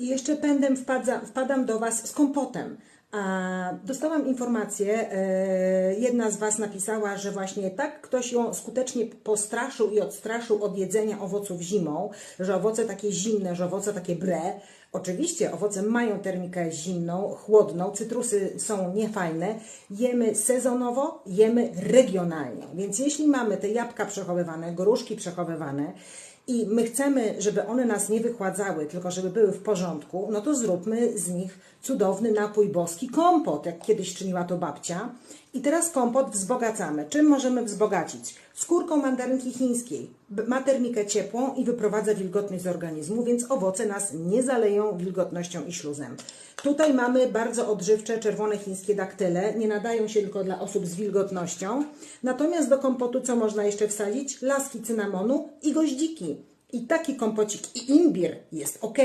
I jeszcze pędem wpadza, wpadam do Was z kompotem. A dostałam informację, e, jedna z Was napisała, że właśnie tak ktoś ją skutecznie postraszył i odstraszył od jedzenia owoców zimą, że owoce takie zimne, że owoce takie bre. Oczywiście owoce mają termikę zimną, chłodną, cytrusy są niefajne. Jemy sezonowo, jemy regionalnie. Więc jeśli mamy te jabłka przechowywane, gruszki przechowywane, i my chcemy, żeby one nas nie wychładzały, tylko żeby były w porządku, no to zróbmy z nich cudowny napój boski, kompot, jak kiedyś czyniła to babcia. I teraz kompot wzbogacamy. Czym możemy wzbogacić? Skórką mandarynki chińskiej. B- Ma termikę ciepłą i wyprowadza wilgotność z organizmu, więc owoce nas nie zaleją wilgotnością i śluzem. Tutaj mamy bardzo odżywcze czerwone chińskie daktyle. Nie nadają się tylko dla osób z wilgotnością. Natomiast do kompotu co można jeszcze wsadzić? Laski cynamonu i goździki. I taki kompocik i imbir jest ok.